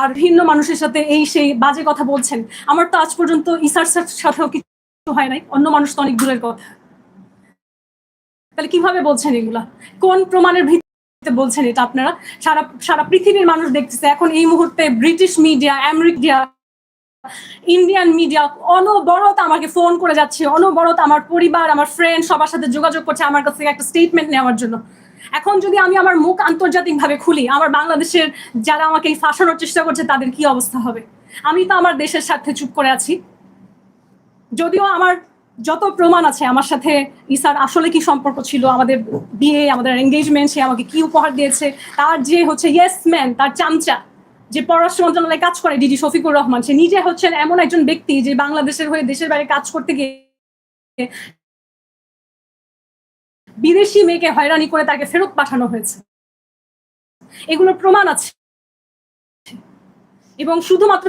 আর ভিন্ন মানুষের সাথে এই সেই বাজে কথা বলছেন। আমার তো আজ পর্যন্ত ইসার সাথেও কিছু হয় নাই, অন্য মানুষ তো অনেক দূরের কথা। তাহলে কীভাবে বলছেন এগুলা? কোন প্রমাণের ভিত্তিতে বলছেন এটা আপনারা? সারা সারা পৃথিবীর মানুষ দেখতেছে, এখন এই মুহূর্তে British media, America Indian media অনবরত আমাকে ফোন করে যাচ্ছে, অনবরত আমার পরিবার, আমার ফ্রেন্ড সবার সাথে যোগাযোগ করছে, আমার কাছ থেকে একটা স্টেটমেন্ট নেওয়ার জন্য। এখন যদি আমি আমার মুখ আন্তর্জাতিকভাবে খুলি, আমার বাংলাদেশের যারা আমাকে ফাঁসানোর চেষ্টা করছে, তাদের কি অবস্থা হবে? আমি তো আমার দেশের স্বার্থে চুপ করে আছি। যদিও আমার যত প্রমাণ আছে, আমার সাথে ইসার আসলে কি সম্পর্ক ছিল, আমাদের বিয়ে, আমাদের এঙ্গেজমেন্ট সে আমাকে কি উপহার দিয়েছে, তার যে হচ্ছে ইয়েস ম্যান তার চামচা, যে পররাষ্ট্র মন্ত্রণালয়ে কাজ করে ডিজি শফিকুর রহমান, সে নিজে হচ্ছেন এমন একজন ব্যক্তি যে বাংলাদেশের হয়ে দেশের বাইরে কাজ করতে গিয়ে বিদেশি মেয়েকে হয়রানি করে তাকে ফেরত পাঠানো হয়েছে। এগুলোর প্রমাণ আছে। এবং শুধুমাত্র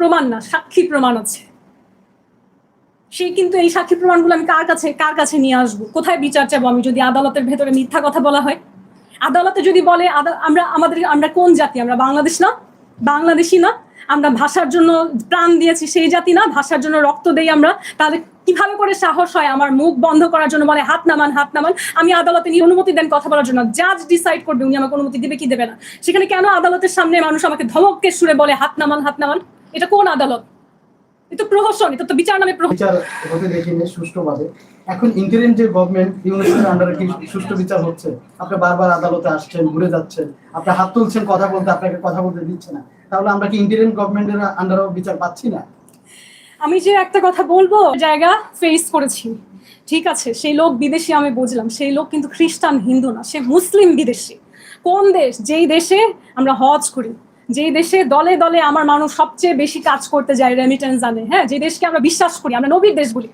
প্রমাণ না, সাক্ষী প্রমাণ আছে। সে কিন্তু এই সাক্ষী প্রমাণগুলো আমি কার কাছে কার কাছে নিয়ে আসব? কোথায় বিচার চাবো আমি যদি আদালতের ভেতরে মিথ্যা কথা বলা হয়? আদালতে যদি বলে আমরা আমাদের, আমরা কোন জাতি? আমরা বাংলাদেশ না? বাংলাদেশি না? আমরা ভাষার জন্য প্রাণ দিয়েছি সেই জাতি না? ভাষার জন্য রক্ত দেই আমরা? তাহলে কীভাবে করে সাহস হয় আমার মুখ বন্ধ করার জন্য বলে, হাত নামান হাত নামান। আমি আদালতে নিয়ে অনুমতি দেন কথা বলার জন্য। জাজ ডিসাইড করবে, উনি আমাকে অনুমতি দেবে, কি দেবে না। সেখানে কেন আদালতের সামনে মানুষ আমাকে ধমককে সুরে বলে, হাত নামান হাত নামান? এটা কোন আদালত? এটা প্রহসন, এটা তো বিচার নামে বিচার সুষ্ঠুভাবে এখন ইন্টারিম যে গভর্নমেন্ট ইউনিসেফের আন্ডারে কি সুষ্ঠু বিচার হচ্ছে? আপনি বারবার আদালতে আসছেন, ঘুরে যাচ্ছেন, আপনি হাত তুলছেন, কথা বলতে, আপনাকে কথা বলতে দিচ্ছে না। তাহলে আমরা কি ইন্টারিম গভর্নমেন্টের আন্ডারেও বিচার পাচ্ছি না? আমি যে একটা কথা বলব, জায়গা ফেস করেছি। ঠিক আছে, সেই লোক বিদেশি আমি বুঝলাম। সেই লোক কিন্তু খ্রিস্টান, হিন্দু না, সে মুসলিম বিদেশি। কোন দেশ? যেই দেশে আমরা হজ করি, যেই দেশে দলে দলে আমার মানুষ সবচেয়ে বেশি কাজ করতে যায় রেমিটেন্স জানে হ্যাঁ? যে দেশকে আমরা বিশ্বাস করি, আমরা নবীর দেশ বলি।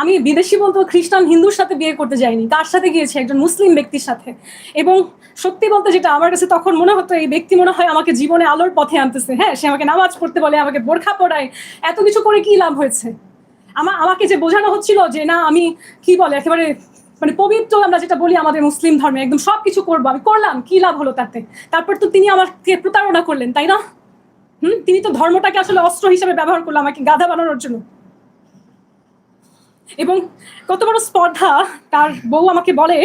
আমি বিদেশি বলতে খ্রিস্টান হিন্দুর সাথে বিয়ে করতে যাইনি, তার সাথে গিয়েছি একজন মুসলিম ব্যক্তির সাথে। এবং সত্যি বলতে যেটা আমার কাছে তখন মনে হতো, এই ব্যক্তি মনে হয় আমাকে জীবনে আলোর পথে আনতেছে। হ্যাঁ সে আমাকে নামাজ পড়তে বলে, আমাকে বোরখা পড়ায় এত কিছু করে কি লাভ হয়েছে? আমার আমাকে যে বোঝানো হচ্ছিল যে না, আমি কি বলে, একেবারে মানে পবিত্র আমরা যেটা বলি আমাদের মুসলিম ধর্মে, একদম সব কিছু করব, আমি করলাম, কি লাভ হলো তাতে? তারপর তো তিনি আমাকে প্রতারণা করলেন, তাই না? হুম? তিনি তো ধর্মটাকে আসলে অস্ত্র হিসেবে ব্যবহার করল, আমাকে গাধা বানানোর জন্য। এবং কত বড় স্পর্ধা, তার বউ আমাকে বলে,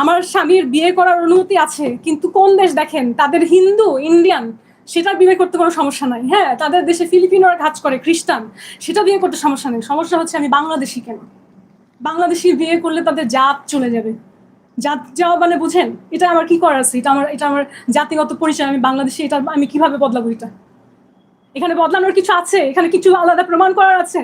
আমার স্বামীর বিয়ে করার অনুমতি আছে, কিন্তু কোন দেশ দেখেন? তাদের হিন্দু, ইন্ডিয়ান সেটা বিয়ে করতে কোনো সমস্যা নাই। হ্যাঁ তাদের দেশে ফিলিপিনোরা কাজ করে, খ্রিস্টান, সেটা বিয়ে করতে সমস্যা নেই। সমস্যা হচ্ছে আমি বাংলাদেশি কেন? বাংলাদেশি বিয়ে করলে তাদের জাত চলে যাবে। জাত যাওয়া মানে বুঝেন, এটা আমার কি করার আছে? এটা আমার এটা আমার জাতিগত পরিচয়, আমি বাংলাদেশি, এটা আমি কীভাবে বদলাবো এটা? এখানে বদলানোর কিছু আছে? এখানে কিছু আলাদা প্রমাণ করার আছে?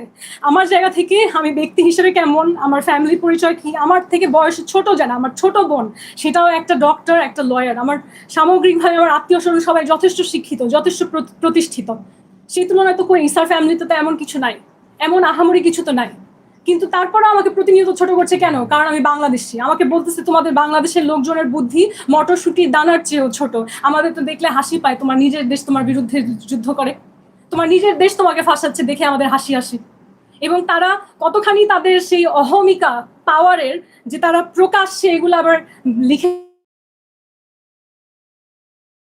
আমার জায়গা থেকে আমি ব্যক্তি হিসেবে কেমন? আমার ফ্যামিলি পরিচয় কি? আমার থেকে বয়স ছোট জানা আমার ছোট বোন, সেটাও একটা ডক্টর একটা লয়ার আমার সামগ্রিকভাবে আমার আত্মীয় স্বজন সবাই যথেষ্ট শিক্ষিত, যথেষ্ট প্রতিষ্ঠিত। সেই তুলনায় তো কই ইসার ফ্যামিলিতে তো এমন কিছু নাই। এমন আহামরি কিছু তো নাই। কিন্তু তারপরে আমাকে প্রতিনিয়ত ছোট করছে কেন? কারণ আমি বাংলাদেশি। আমাকে বলতেছে, তোমাদের বাংলাদেশের লোকজনের বুদ্ধি মটরশুটির দানার চেয়েও ছোট। আমাদের তো দেখলে হাসি পায়, তোমার নিজের দেশ তোমার বিরুদ্ধে যুদ্ধ করে। তোমার নিজের দেশ তোমাকে ফাঁসাচ্ছে দেখে আমাদের হাসি হাসি। এবং তারা কতখানি তাদের সেই অহমিকা পাওয়ারের যে তারা প্রকাশ্যে এগুলো আবার লিখে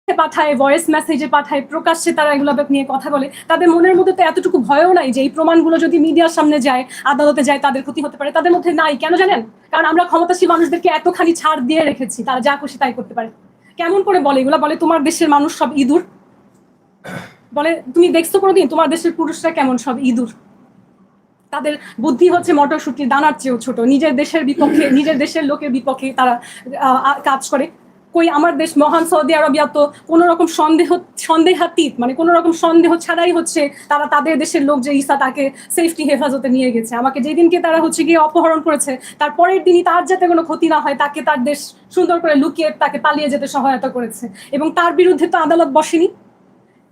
পাঠায় ভয়েস মেসেজে পাঠায়, প্রকাশ্যে তারা এগুলো নিয়ে কথা বলে। তাদের মনের মধ্যে তো এতটুকু ভয়ও নাই যে এই প্রমাণগুলো যদি মিডিয়ার সামনে যায়, আদালতে যায়, তাদের ক্ষতি হতে পারে। তাদের মধ্যে নাই। কেন জানেন? কারণ আমরা ক্ষমতাশীল মানুষদেরকে এতখানি ছাড় দিয়ে রেখেছি, তারা যা খুশি তাই করতে পারে। কেমন করে বলে? এগুলো বলে তোমার দেশের মানুষ সব ইঁদুর। বলে, তুমি দেখছ কোনোদিন তোমার দেশের পুরুষরা কেমন সব ইঁদুর? তাদের বুদ্ধি হচ্ছে মটরশুটির, দানার চেয়েও ছোট। নিজের দেশের বিপক্ষে, নিজের দেশের লোকের বিপক্ষে তারা কাজ করে। কই, আমার দেশ মহান সৌদি আরবিয়া তো কোনো রকম সন্দেহ, সন্দেহাতীত মানে কোনো রকম সন্দেহ ছাড়াই হচ্ছে তারা তাদের দেশের লোক যে ইসা তাকে সেফটি হেফাজতে নিয়ে গেছে। আমাকে যেদিনকে তারা হচ্ছে গিয়ে অপহরণ করেছে তারপরের দিনই তার যাতে কোনো ক্ষতি না হয়, তাকে তার দেশ সুন্দর করে লুকিয়ে, তাকে পালিয়ে যেতে সহায়তা করেছে। এবং তার বিরুদ্ধে তো আদালত বসেনি।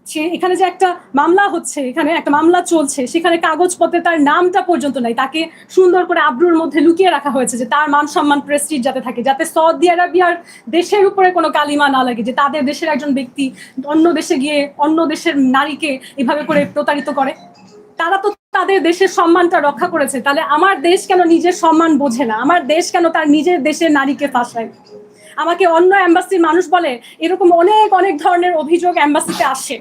সে এখানে যে একটা মামলা হচ্ছে, এখানে একটা মামলা চলছে, সেখানে কাগজপত্রে তার নামটা পর্যন্ত নাই। তাকে সুন্দর করে আব্রুর মধ্যে লুকিয়ে রাখা হয়েছে যে তার মান সম্মান প্রেস্টিজ যাতে থাকে, যাতে সৌদি আরবিয়ার দেশের উপরে কোনো কালিমা না লাগে, যে তাদের দেশের একজন ব্যক্তি অন্য দেশে গিয়ে অন্য দেশের নারীকে এভাবে করে প্রতারিত করে। তারা তো তাদের দেশের সম্মানটা রক্ষা করেছে। তাহলে আমার দেশ কেন নিজের সম্মান বোঝে না? আমার দেশ কেন তার নিজের দেশের নারীকে ফাঁসায়? আমাকে অন্য অ্যাম্বাসির মানুষ বলে, এরকম অনেক অনেক ধরনের অভিযোগ অ্যাম্বাসিতে আসে।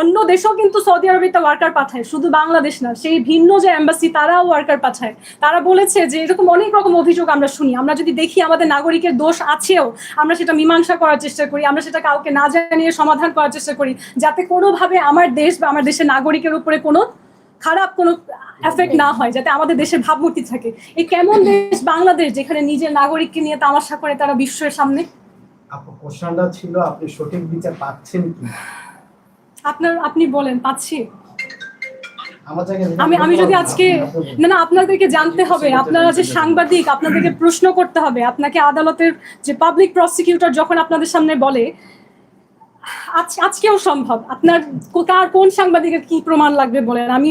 অন্য দেশেও কিন্তু সৌদি আরবিতে ওয়ার্কার পাঠায়, শুধু বাংলাদেশ না, সেই ভিন্ন যে অ্যাম্বাসি তারাও ওয়ার্কার পাঠায়। তারা বলেছে যে এরকম অনেক রকম অভিযোগ আমরা শুনি। আমরা যদি দেখি আমাদের নাগরিকের দোষ আছেও, আমরা সেটা মীমাংসা করার চেষ্টা করি, আমরা সেটা কাউকে না জানিয়ে সমাধান করার চেষ্টা করি, যাতে কোনোভাবে আমার দেশ বা আমার দেশের নাগরিকের উপরে কোনো খারাপ কোনো এফেক্ট না হয়, যাতে আমাদের দেশের ভাবমূর্তি থাকে। এই কেমন দেশ বাংলাদেশ, যেখানে নিজের নাগরিককে নিয়ে তামাশা করে তারা বিশ্বের সামনে? আপু কোশ্চেনটা ছিল আপনি সঠিক বিচার পাচ্ছেন কি আপনার আপনি বলেন পাচ্ছি। আমি আমি যদি আজকে না না আপনাদেরকে জানতে হবে। আপনারা যে সাংবাদিক আপনাদেরকে প্রশ্ন করতে হবে। আপনাকে আদালতের যে পাবলিক প্রসিকিউটর যখন আপনাদের সামনে বলে আজ আজকেও সম্ভব। আপনার কার কোন সাংবাদিকের কি প্রমাণ লাগবে বলেন? আমি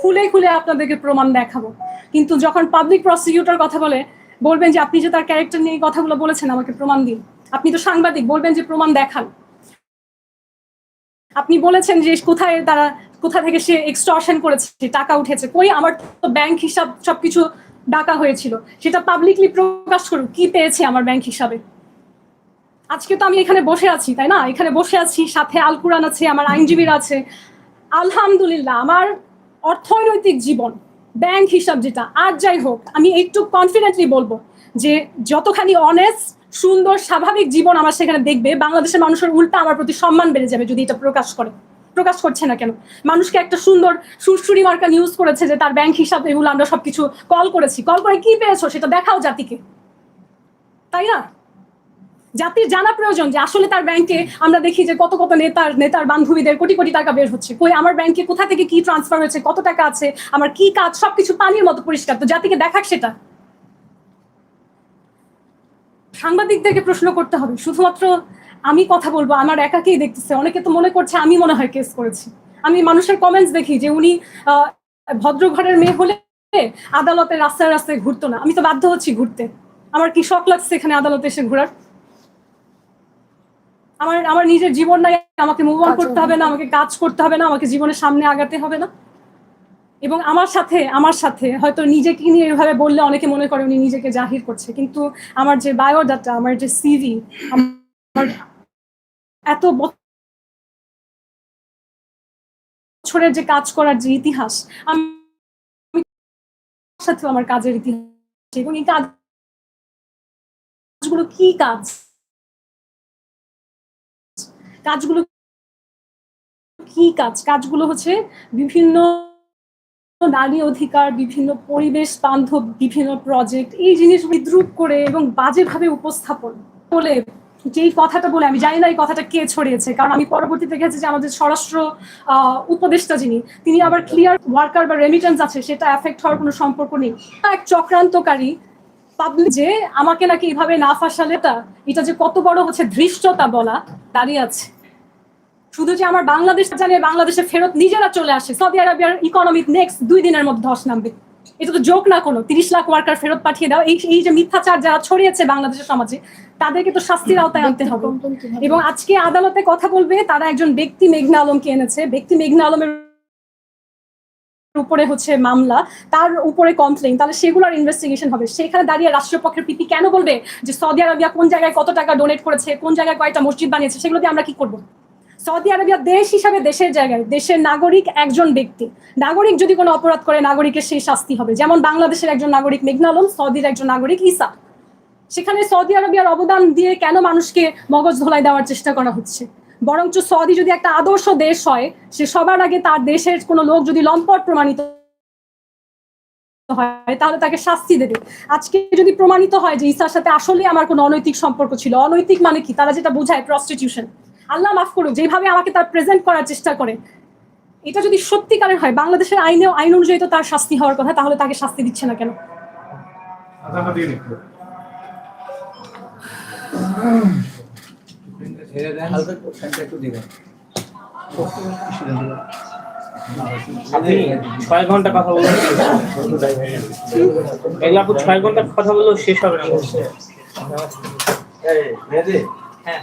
খুলে খুলে আপনাদেরকে প্রমাণ দেখাবো। কিন্তু যখন পাবলিক প্রসিকিউটর কথা বলে বলবেন যে আপনি যে তার ক্যারেক্টার নিয়ে কথাগুলো বলেছেন আমাকে প্রমাণ দিন। আপনি তো সাংবাদিক বলবেন যে প্রমাণ দেখান। আপনি বলেছেন যে কোথায় তারা, কোথা থেকে সে এক্সটর্শন করেছে, টাকা উঠেছে, কই আমার তো ব্যাংক হিসাব সবকিছু ডাকা হয়েছিল, সেটা পাবলিকলি প্রকাশ করুক, কি পেয়েছে আমার ব্যাংক হিসাবে? আজকে তো আমি এখানে বসে আছি, তাই না? এখানে বসে আছি, সাথে আল কুরআন আছে, আমার আইনজীবীর আছে। আলহামদুলিল্লাহ, আমার অর্থনৈতিক জীবন ব্যাংক হিসাব যেটা, আর যাই হোক, আমি একটু কনফিডেন্টলি বলব যে যতখানি অনেস্ট সুন্দর, স্বাভাবিক জীবন আমার সেখানে দেখবে। বাংলাদেশের মানুষের উল্টা আমার প্রতি সম্মান বেড়ে যাবে যদি এটা প্রকাশ করে। প্রকাশ করছে না কেন? মানুষকে একটা সুন্দর সুরসুরি মার্কা নিউজ করেছে যে তার ব্যাংক হিসাব এগুলো আমরা সবকিছু কল করেছি। কল করে কি পেয়েছ? সেটা দেখাও জাতিকে। তাই না? জাতির জানা প্রয়োজন যে আসলে তার ব্যাংকে আমরা দেখি যে কত কত নেতার নেতার বান্ধবীদের কোটি কোটি টাকা বের হচ্ছে। কই আমার ব্যাংকে কোথা থেকে কি ট্রান্সফার হয়েছে? কত টাকা আছে? আমার কি কাজ? সবকিছু পানির মতো পরিষ্কার। তো জাতিকে দেখাক সেটা। সাংবাদিকদেরকে প্রশ্ন করতে হবে। শুধুমাত্র আমি কথা বলব আমার একাকেই দেখতেছে। অনেকে তো মনে করছে আমি মনে হয় কেস করেছি। আমি মানুষের কমেন্টস দেখি যে উনি ভদ্র ঘরের মেয়ে হলে আদালতে রাস্তায় রাস্তায় ঘুরতো না। আমি তো বাধ্য হচ্ছি ঘুরতে। আমার কি শখ লাগছে এখানে আদালতে এসে ঘোরার? আমার আমার নিজের জীবন নাই আমাকে মুভ অন করতে হবে না আমাকে কাজ করতে হবে না আমাকে জীবনের সামনে আগাতে হবে না। এবং আমার সাথে আমার সাথে, হয়তো নিজেকে নিয়ে এভাবে বললে অনেকে মনে করে উনি নিজেকে জাহির করছে, কিন্তু আমার যে বায়োডাটা, আমার যে সিভি আমার এত বছরের যে কাজ করার যে ইতিহাস, আমি সাথে আমার কাজের ইতিহাস, এবং এই কাজগুলো কি কাজ? কাজগুলো কি কাজ? কাজগুলো হচ্ছে বিভিন্ন নারী অধিকার, বিভিন্ন পরিবেশ বান্ধব, বিভিন্ন প্রজেক্ট এই জিনিস বিদ্রুপ করে এবং বাজেভাবে উপস্থাপন বলে যেই কথাটা বলে, আমি জানি না এই কথাটা কে ছড়িয়েছে, কারণ আমি পরবর্তীতে দেখেছি যে আমাদের স্বরাষ্ট্র উপদেষ্টা যিনি, তিনি আবার ক্লিয়ার ওয়ার্কার বা রেমিটেন্স আছে, সেটা এফেক্ট হওয়ার কোনো সম্পর্ক নেই। এক চক্রান্তকারী পাবলিক যে, আমাকে নাকি এইভাবে না ফাঁসালে এটা যে কত বড় হচ্ছে ধৃষ্টতা বলা, দাঁড়িয়ে আছে। শুধু যে আমার বাংলাদেশ জানে বাংলাদেশে ফেরত নিজেরা চলে আসে। সৌদি আরবিয়ার ইকোনমিক নেক্সট দুই দিনের মধ্যে ধস নামবে। এটা তো জোক না কোনো। তিরিশ লাখ ওয়ার্কার ফেরত পাঠিয়ে দাও এই এই যে মিথ্যাচার যারা ছড়িয়েছে বাংলাদেশের সমাজে তাদেরকে তো শাস্তির আওতায় আনতে হবে। এবং আজকে আদালতে কথা বলবে তারা একজন ব্যক্তি মেঘনা আলমকে এনেছে। ব্যক্তি মেঘনা আলমের উপরে হচ্ছে মামলা। তার উপরে কমপ্লেন তাহলে সেগুলোর ইনভেস্টিগেশন হবে। সেখানে দাঁড়িয়ে রাষ্ট্রপক্ষের পিপি কেন বলবে যে সৌদি আরবিয়া কোন জায়গায় কত টাকা ডোনেট করেছে কোন জায়গায় কয়টা মসজিদ বানিয়েছে সেগুলো দিয়ে আমরা কি করব? সৌদি আরবিয়া দেশ হিসাবে দেশের জায়গায়, দেশের নাগরিক একজন ব্যক্তি। নাগরিক যদি কোনো অপরাধ করে, নাগরিকের সেই শাস্তি হবে। যেমন বাংলাদেশের একজন নাগরিক মেঘনালম সৌদির একজন নাগরিক ইসা সেখানে সৌদি আরবিয়ার অবদান দিয়ে কেন মানুষকে মগজ ধোলাই দেওয়ার চেষ্টা করা হচ্ছে? বরঞ্চ সৌদি যদি একটা আদর্শ দেশ হয়, সে সবার আগে তার দেশের কোনো লোক যদি লম্পট প্রমাণিত হয়, তাহলে তাকে শাস্তি দেবে। আজকে যদি প্রমাণিত হয় যে ইসার সাথে আসলে আমার কোনো অনৈতিক সম্পর্ক ছিল, অনৈতিক মানে কি? তারা যেটা বোঝায় প্রস্টিটিউশন আল্লাহ মাফ করুক যেভাবে আমাকে তার প্রেজেন্ট করার চেষ্টা করে। এটা যদি সত্যিকারের হয় বাংলাদেশের আইনেও আইন অনুযায়ী তো তার শাস্তি হওয়ার কথা তাহলে তাকে শাস্তি দিচ্ছে না কেন? ছয় ঘণ্টা কথা এগুলো আপু ছয় ঘণ্টা কথা বললেও শেষ হবে না। হ্যাঁ।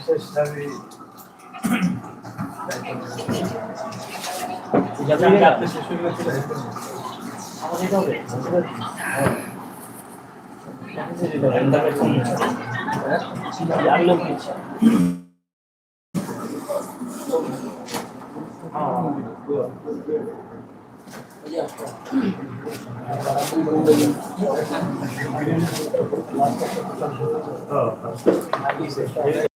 আপনি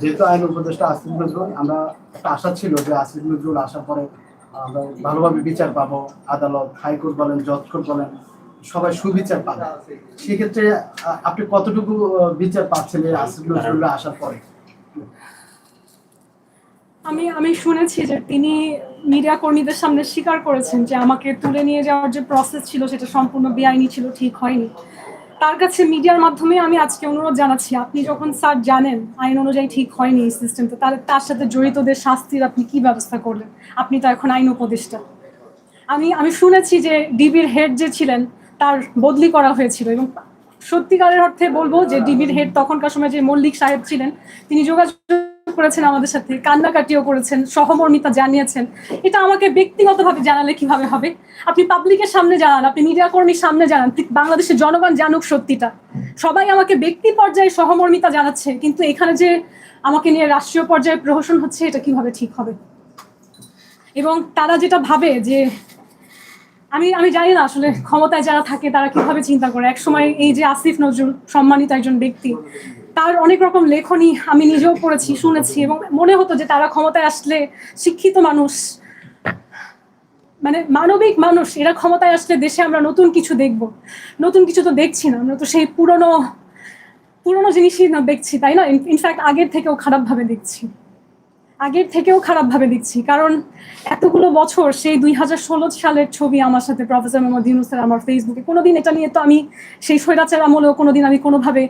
যেহেতু আইন উপদেষ্টা আসিফ নজরুল আমরা একটা আশা ছিল যে আসিফ নজরুল আসার পরে আমরা ভালোভাবে বিচার পাবো। আদালত হাইকোর্ট বলেন জজ কোর্ট বলেন সবাই সুবিচার পাবে। সেক্ষেত্রে আপনি কতটুকু বিচার পাচ্ছেন এই আসিফ নজরুল আসার পরে? আমি আমি শুনেছি যে তিনি মিডিয়া কর্মীদের সামনে স্বীকার করেছেন যে আমাকে তুলে নিয়ে যাওয়ার যে প্রসেস ছিল সেটা সম্পূর্ণ বেআইনি ছিল ঠিক হয়নি। তার কাছে মিডিয়ার মাধ্যমে আমি আজকে অনুরোধ জানাচ্ছি, আপনি যখন স্যার জানেন আইন অনুযায়ী ঠিক হয়নি এই সিস্টেমটা তাহলে তার সাথে জড়িতদের শাস্তির আপনি কি ব্যবস্থা করলেন? আপনি তো এখন আইন উপদেষ্টা। আমি আমি শুনেছি যে ডিবির হেড যে ছিলেন, তার বদলি করা হয়েছিল এবং সত্যিকারের অর্থে বলব যে ডিবির হেড তখনকার সময় যে মল্লিক সাহেব ছিলেন, তিনি যোগাযোগ করেছেন আমাদের সাথে, কান্নাকাটিও করেছেন, সহমর্মিতা জানিয়েছেন। এটা আমাকে ব্যক্তিগতভাবে জানালে কীভাবে হবে? আপনি পাবলিকের সামনে জানান, আপনি মিডিয়া কর্মীর সামনে জানান বাংলাদেশের জনগণ জানুক সত্যিটা। সবাই আমাকে ব্যক্তি পর্যায়ে সহমর্মিতা জানাচ্ছে, কিন্তু এখানে যে আমাকে নিয়ে রাষ্ট্রীয় পর্যায়ে প্রহসন হচ্ছে, এটা কীভাবে ঠিক হবে? এবং তারা যেটা ভাবে যে, আমি আমি জানি না আসলে ক্ষমতায় যারা থাকে, তারা কীভাবে চিন্তা করে? এক সময় এই যে আসিফ নজরুল সম্মানিত একজন ব্যক্তি তার অনেক রকম লেখনী আমি নিজেও পড়েছি, শুনেছি এবং মনে হতো যে তারা ক্ষমতায় আসলে শিক্ষিত মানুষ মানে মানবিক মানুষ, এরা ক্ষমতায় আসলে দেশে আমরা নতুন কিছু দেখব। নতুন কিছু তো দেখছি না, আমরা তো সেই পুরনো পুরনো জিনিসই না দেখছি, তাই না? ইনফ্যাক্ট আগের থেকেও খারাপভাবে দেখছি। আগের থেকেও খারাপভাবে দেখছি, কারণ এতগুলো বছর সেই দুই হাজার ষোলো সালের ছবি আমার সাথে প্রফেসর মোহাম্মদ ইউনুসের আমার ফেসবুকে কোনোদিন এটা নিয়ে তো আমি সেই স্বৈরাচার আমলেও কোনোদিন আমি কোনোভাবে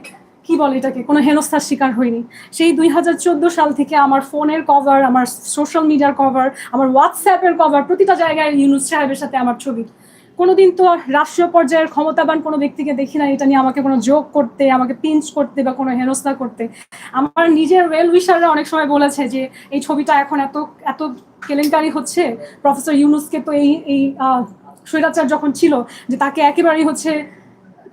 কি বলে এটাকে? কোনো হেনস্থার শিকার হইনি। সেই দুই হাজার চোদ্দ সাল থেকে আমার ফোনের কভার আমার সোশ্যাল মিডিয়ার কভার আমার হোয়াটসঅ্যাপের কভার প্রতিটা জায়গায় ইউনুস সাহেবের সাথে আমার ছবি। কোনোদিন তো রাষ্ট্রীয় পর্যায়ের ক্ষমতাবান কোনো ব্যক্তিকে দেখি না এটা নিয়ে আমাকে কোনো যোগ করতে, আমাকে পিঞ্চ করতে বা কোনো হেনস্থা করতে। আমার নিজের ওয়েল উইশাররা অনেক সময় বলেছে যে, এই ছবিটা এখন এত এত কেলেঙ্কারি হচ্ছে। প্রফেসর ইউনুসকে তো এই এই স্বৈরাচার যখন ছিল, যে তাকে একেবারেই হচ্ছে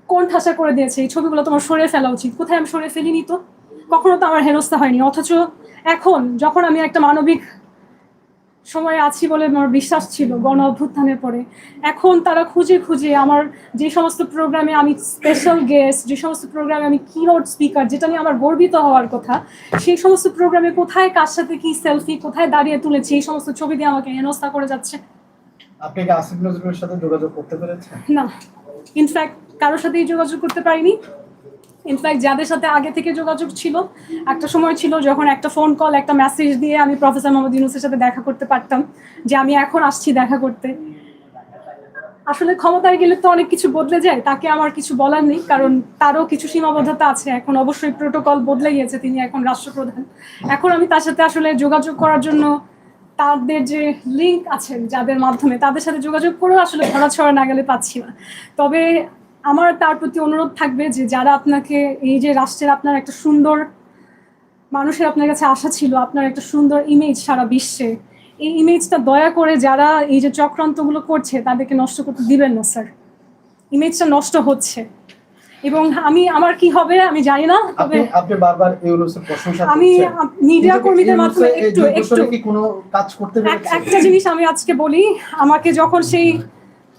কোন ঠাসা করে দিয়েছে? এই ছবিগুলো তোমার সরে ফেলা উচিত। কোথায় আমি সরে ফেলিনি তো? কখনো তো আমার হেনস্থা হয়নি। অথচ এখন যখন আমি একটা মানবিক সময়ে আছি বলে আমার বিশ্বাস ছিল গণ অভ্যুত্থানের পরে এখন তারা খুঁজে খুঁজে আমার যে সমস্ত প্রোগ্রামে আমি স্পেশাল গেস্ট যে সমস্ত প্রোগ্রামে আমি কিনোট স্পিকার যেটা নিয়ে আমার গর্বিত হওয়ার কথা সেই সমস্ত প্রোগ্রামে কোথায় কার সাথে কি সেলফি কোথায় দাঁড়িয়ে তুলেছি এই সমস্ত ছবি দিয়ে আমাকে হেনস্থা করে যাচ্ছে? আপনি কি আসিফ নজরুলের সাথে যোগাযোগ করতে পেরেছেন? না। ইনফ্যাক্ট কারোর সাথেই যোগাযোগ করতে পারিনি। ইনফ্যাক্ট যাদের সাথে আগে থেকে যোগাযোগ ছিল, একটা সময় ছিল যখন একটা ফোন কল একটা মেসেজ দিয়ে আমি প্রফেসর মোহাম্মদ ইউনুসের সাথে দেখা করতে পারতাম, যে আমি এখন আসছি দেখা করতে। আসলে ক্ষমতায় গেলে তো অনেক কিছু বদলে যায়, তাকে আমার কিছু বলার নেই, কারণ তারও কিছু সীমাবদ্ধতা আছে। এখন অবশ্যই প্রোটোকল বদলে গিয়েছে, তিনি এখন রাষ্ট্রপ্রধান। এখন আমি তার সাথে আসলে যোগাযোগ করার জন্য তাদের যে লিঙ্ক আছেন যাদের মাধ্যমে তাদের সাথে যোগাযোগ করেও আসলে ধরা ছড়া না গেলে পাচ্ছি না। তবে আমার তার প্রতি অনুরোধ থাকবে যে যারা আপনাকে এই যে রাষ্ট্রের আপনার একটা সুন্দর মানুষের আপনার কাছে আশা ছিল, আপনার একটা সুন্দর ইমেজ সারা বিশ্বে, এই ইমেজটা দয়া করে যারা এই যে চক্রান্তগুলো করছে তাদেরকে নষ্ট করতে দিবেন না স্যার ইমেজটা নষ্ট হচ্ছে। এবং আমি আমার কি হবে আমি জানি না তবে আপনি বারবার ইউনুসের প্রশংসা আমি করছেন। মিডিয়া কর্মীদের মাধ্যমে একটু একটু কি কোনো কাজ করতে পেরেছেন একটা জিনিস আমি আজকে বলি আমাকে যখন সেই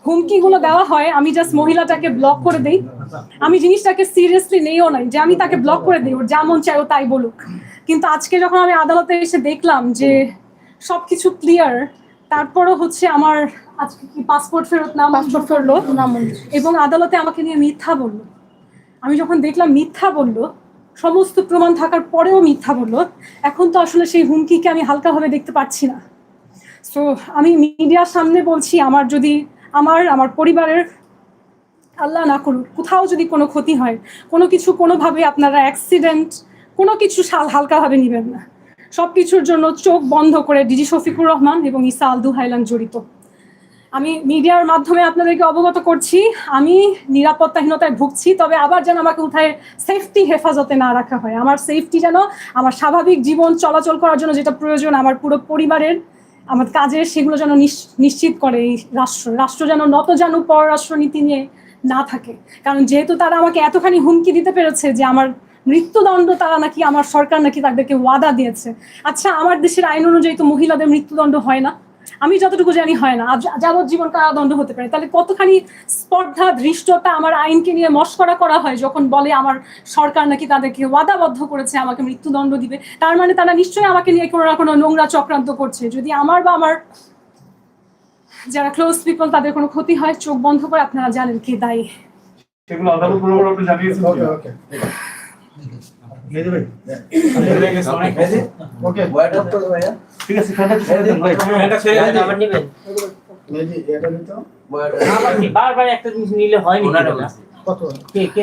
হুমকিগুলো দেওয়া হয় আমি জাস্ট মহিলাটাকে ব্লক করে দেই। আমি জিনিসটাকে সিরিয়াসলি নেইও নাই যে আমি তাকে ব্লক করে দিই ওর যা মন চায় ও তাই বলুক। কিন্তু আজকে যখন আমি আদালতে এসে দেখলাম যে সবকিছু ক্লিয়ার তারপরও হচ্ছে আমার আজকে কি পাসপোর্ট ফেরত না পাসপোর্ট ফেরলো এবং আদালতে আমাকে নিয়ে মিথ্যা বলল। আমি যখন দেখলাম মিথ্যা বলল, সমস্ত প্রমাণ থাকার পরেও মিথ্যা বলল, এখন তো আসলে সেই হুমকিকে আমি হালকাভাবে দেখতে পাচ্ছি না। সো আমি মিডিয়ার সামনে বলছি, আমার যদি, আমার আমার পরিবারের আল্লাহ না করুক, কোথাও যদি কোনো ক্ষতি হয়, কোনো কিছু কোনোভাবে আপনারা অ্যাক্সিডেন্ট কোনো কিছু হালকাভাবে নেবেন না। সব কিছুর জন্য চোখ বন্ধ করে ডিজি শফিকুর রহমান এবং ইসা আলদু হাইলান জড়িত। আমি মিডিয়ার মাধ্যমে আপনাদেরকে অবগত করছি, আমি নিরাপত্তাহীনতায় ভুগছি, তবে আবার যেন আমাকে উঠায় সেফটি হেফাজতে না রাখা হয়। আমার সেফটি যেন আমার স্বাভাবিক জীবন চলাচল করার জন্য যেটা প্রয়োজন, আমার পুরো পরিবারের আমার কাজের সেগুলো যেন নিশ- নিশ্চিত করে এই রাষ্ট্র। রাষ্ট্র যেন নত যেন পররাষ্ট্রনীতি নিয়ে না থাকে। কারণ যেহেতু তারা আমাকে এতখানি হুমকি দিতে পেরেছে যে আমার মৃত্যুদণ্ড তারা নাকি, আমার সরকার নাকি তাদেরকে ওয়াদা দিয়েছে। আচ্ছা আমার দেশের আইন অনুযায়ী তো মহিলাদের মৃত্যুদণ্ড হয় না। আমি যতটুকু জানি হয় না। যাবজ্জীবন কারাদণ্ড হতে পারে। তাহলে কতখানি স্পর্ধা ধৃষ্টতা আমার আইনকে নিয়ে মস্করা করা হয় যখন বলে আমার সরকার নাকি তাদেরকে ওয়াদাবদ্ধ করেছে আমাকে মৃত্যুদণ্ড দিবে? তার মানে তারা নিশ্চয়ই আমাকে নিয়ে কোনো না কোনো নোংরা চক্রান্ত করছে। যদি আমার বা আমার যারা ক্লোজ পিপল তাদের কোনো ক্ষতি হয় চোখ বন্ধ করে আপনারা জানেন কে দায়ী। সেগুলো আদালত জানিয়েছেন বারবার একটা জিনিস নিলে হয়নি কত কে কে